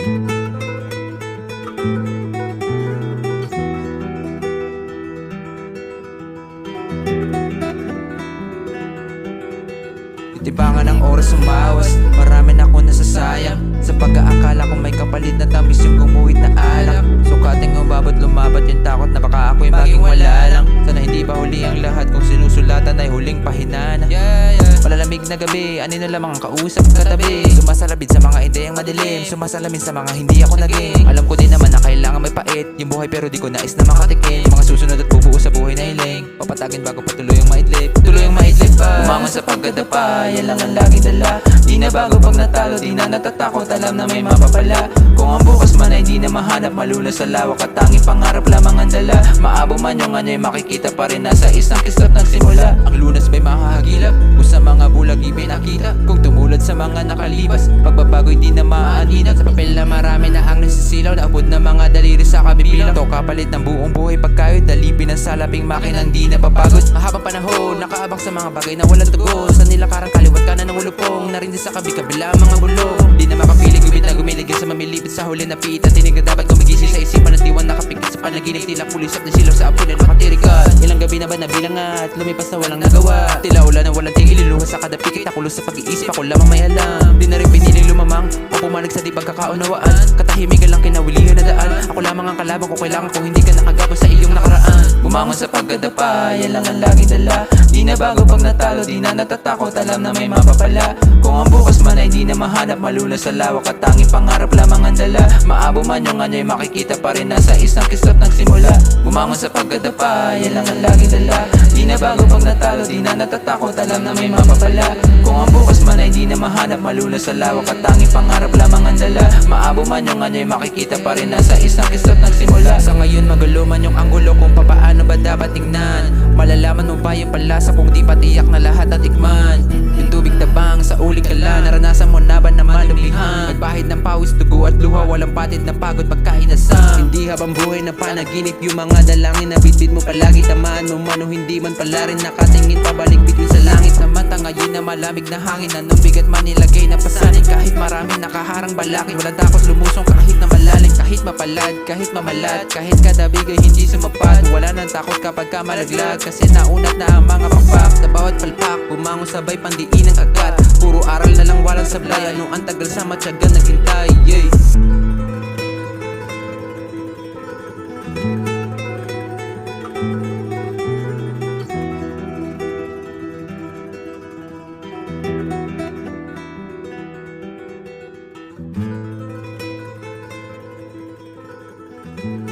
Tibangan ng oras umawas Marami na ako nasasayang. Sa pagkaakala ko may kapalit na tamis Yung gumuhit na alak Sukating umabot lumabat yung takot na baka ako'y maging wala lang. Huli ang lahat. Kung sinusulatan ay huling pahinana yeah, yeah. Malalamig na gabi, anino lamang ang kausap katabi. Sumasalabid sa mga ideyang madilim Sumasalamin sa mga hindi ako naging. Alam ko din naman na kailangan may pait Yung buhay pero di ko nais na makatikim. Mga susunod at bubuo sa buhay na hiling Papatagin bago patuloy yung maidlip. Tuloy yung maidlip pa Umangon sa pagkadapa, yan lang ang laging dala. Di na bago pag natalo, di na natatakot. Alam na may mapapala. Kung ang bukas man ay di na mahanap Malula sa lawak at tanging pangarap lamang ang dala. Maabo man yung anyo'y makikita pa rin Nasa isang kislap nagsimula. Ang lunas may mahahagilap. Kung sa mga bulag ipinakita Kung tumulad sa mga nakalipas Pagbabago'y di na maaaninag Sa papel na marami na ang nasisilaw Naabot na mga daliri sa kabibilang. To kapalit ng buong buhay pagkayo Dalipin ng salaping makinang di napapagod. Mahabang panahon Nakaabang sa mga bagay na walang tugon Sa nilakarang kaliwat ka na ng ulupong. Narindi sa kabi-kabila mga bulong Di na makapilig gumit na gumiligid sa mamilipit. Sa huli na pita Tinig na dapat gumigising sa isipan at diwan nakapikit sa panaginip. Tila pulisap na silaw sa apoy na nakatirikat Ilang gabi na ba nabilang at lumipas na walang nagawa. Tila ulan na walang tigil iluha sa kada pikit. Nakulo sa pag-iisip ako lamang may alam. Di na rin piniling lumamang o pumalag sa di pagkakaunawaan. Katahimikan lang kinawilihan na daan Ako lamang ang kalaban ko kailangan kung hindi ka nakagabo sa iyong nakaraan. Bumangon sa pagkadapa, yan lang ang laging dala Di na bago pag natalo, di na natatakot. Alam na may mapapala. Kung ang bukas man ay di na mahanap Malula sa lawak at tanging pangarap lamang ang dala. Maabo man yung anyo'y makikita pa rin Nasa isang kislap nagsimula Bumangon sa pagkadapa, yan lang ang laging dala. Di pag natalo, di na natatakot. Alam na may mapapala. Kung ang bukas man ay di na mahanap Malula sa lawak at tanging pangarap lamang ang dala. Maabo man yung anyo'y makikita pa rin Nasa isang kislap nagsimula Sa ngayon Malalaman mo pa yung palasa Kung di pa tiyak na lahat. Natikman Yung ng pagod pagkainasam Hindi habang buhay na panaginip Yung mga dalangin na bitbit mo palagi Tamaan mo man o hindi man pala rin Nakatingin pabalik bituin sa langit Samanta ngayon na malamig na hangin Anong bigat man nilagay na pasanin? Kahit marami nakaharang balakid Walang takot lumusong kahit na malalim Kahit mapalad, kahit mamalat Kahit kada bigay hindi sumapad Wala nang takot kapag ka malaglag Kasi naunat na ang mga pakpak Sa bawat palpak, bumangon sabay pandiin ang agad Puro aral na lang walang sablay Ano ang tagal sa matyaga naghintay, yeah thank mm -hmm. you